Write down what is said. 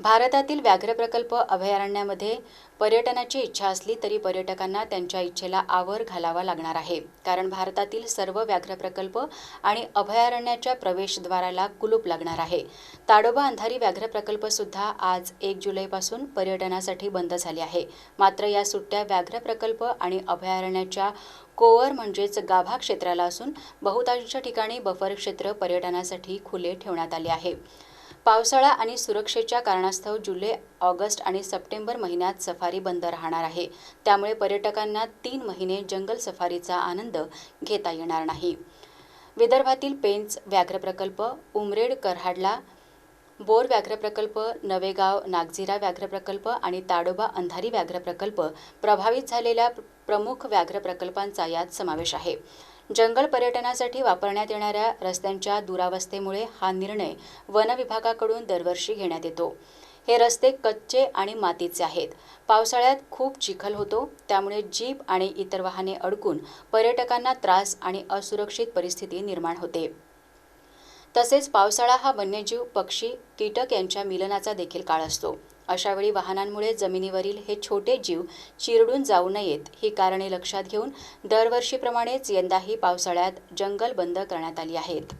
भारतातील व्याघ्र प्रकल्प अभयारण्यामध्ये पर्यटनाची इच्छा असली तरी पर्यटकांना त्यांच्या इच्छेला आवर घालावा लागणार आहे. कारण भारतातील सर्व व्याघ्र प्रकल्प आणि अभयारण्याच्या प्रवेशद्वाराला कुलूप लागणार आहे. ताडोबा अंधारी व्याघ्र प्रकल्पसुद्धा आज एक जुलैपासून पर्यटनासाठी बंद झाले आहे. मात्र या सुट्ट्या व्याघ्र प्रकल्प आणि अभयारण्याच्या कोवर म्हणजेच गाभा क्षेत्राला असून बहुतांश ठिकाणी बफर क्षेत्र पर्यटनासाठी खुले ठेवण्यात आले आहे. पावसाळा आणि सुरक्षेच्या कारणास्तव जुलै ऑगस्ट आणि सप्टेंबर महिन्यात सफारी बंद राहणार आहे. त्यामुळे पर्यटकांना तीन महिने जंगल सफारीचा आनंद घेता येणार नाही. विदर्भातील पेंच व्याघ्र प्रकल्प उमरेड करहाडला बोर व्याघ्र प्रकल्प नवेगाव नागझिरा व्याघ्र प्रकल्प आणि ताडोबा अंधारी व्याघ्र प्रकल्प प्रभावित झालेल्या प्रमुख व्याघ्र प्रकल्पांचा यात समावेश आहे. जंगल पर्यटनासाठी वापरण्यात येणाऱ्या रस्त्यांच्या दुरावस्थेमुळे हा निर्णय वन विभागाकडून दरवर्षी घेण्यात येतो. हे रस्ते कच्चे आणि मातीचे आहेत. पावसाळ्यात खूप चिखल होतो त्यामुळे जीप आणि इतर वाहने अडकून पर्यटकांना त्रास आणि असुरक्षित परिस्थिती निर्माण होते. तसेच पावसाळा हा वन्यजीव पक्षी कीटक यांच्या मिलनाचा देखील काळ असतो. अशावेळी वाहनांमुळे जमिनीवरील हे छोटे जीव चिरडून जाऊ नयेत ही कारणे लक्षात घेऊन दरवर्षीप्रमाणेच यंदाही पावसाळ्यात जंगल बंद करण्यात आली आहेत.